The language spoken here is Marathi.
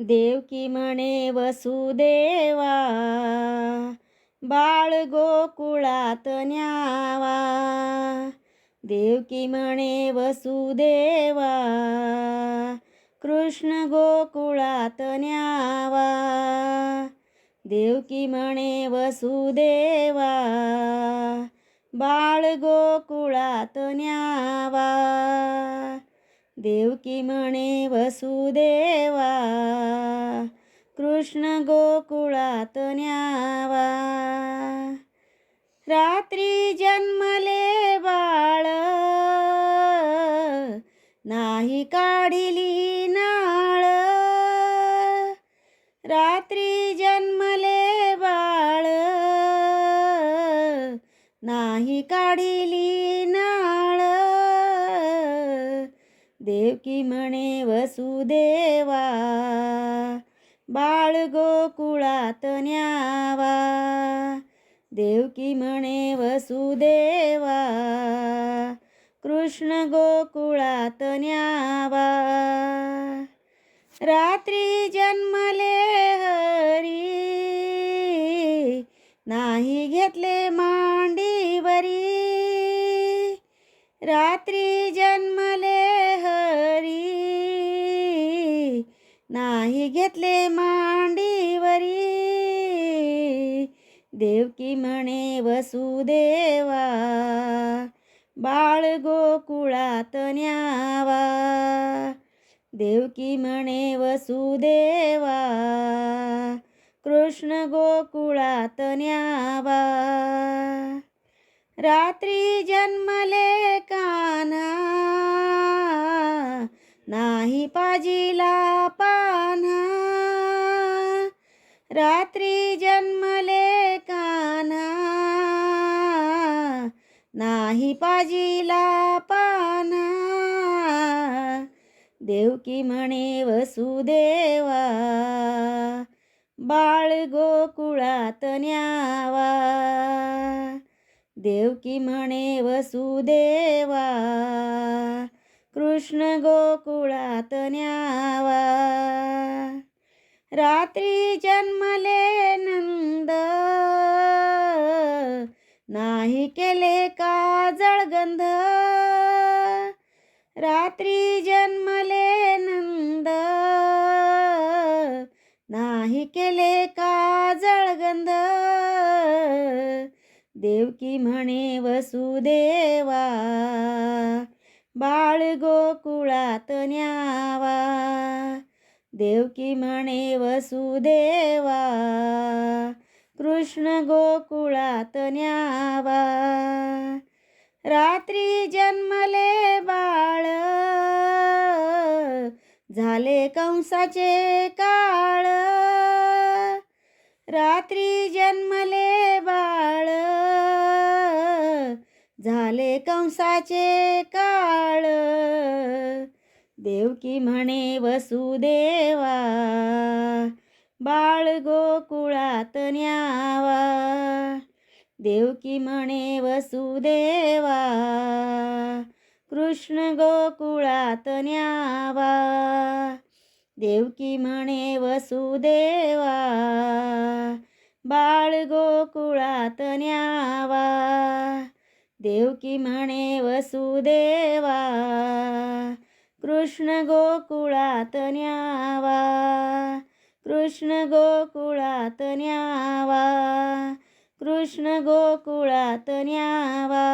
देवकी म्हणे वसुदेवा बाळ गोकुळात न्यावा. देवकी म्हणे वसुदेवा कृष्ण गोकुळात न्यावा. देवकी म्हणे वसुदेवा बाळ गोकुळात न्यावा. देवकी म्हणे वसुदेवा कृष्ण गोकुळात न्यावा. रात्री जन्मले बाळ नाही काढिली नाळ. रात्री देवकी म्हणे वसुदेवा बाळ गोकुळात न्यावा. देवकी म्हणे वसुदेवा कृष्ण गोकुळात न्यावा. रात्री जन्मले हरी नाही घेतले मांडीवरी. रात्री नाही घेतले मांडीवरी. देवकी म्हणे वसुदेवा बाळ गोकुळात न्यावा. देवकी म्हणे वसुदेवा कृष्ण गोकुळात न्यावा. रात्री जन्मले का नाही पाजिला पाना रात्री जन्मले काना नाही पाजिला पाना देवकी म्हणे वसुदेवा बाळ गोकुळात न्यावा. देवकी म्हणे वसुदेवा कृष्ण गोकुळात न्यावा. रात्री जन्मले नंद. नाही केले का जळगंध रात्री जन्मले नंद. नाही केले का जळगंध देवकी म्हणे वसुदेवा गोकुळात न्यावा. देवकी म्हणे वसुदेवा कृष्ण गोकुळात न्यावा. रात्री जन्मले बाळ झाले कंसाचे काळ. रात्री जन्मले बाळ झाले कंसाचे काळ. देवकी म्हणे वसुदेवा बाळ गोकुळात न्यावा. देवकी म्हणे वसुदेवा कृष्ण गोकुळात न्यावा. देवकी म्हणे वसुदेवा बाळ गोकुळात न्यावा. देवकी म्हणे वसुदेवा कृष्ण गोकुळात न्यावा. कृष्ण गोकुळात न्यावा. कृष्ण गोकुळात न्यावा.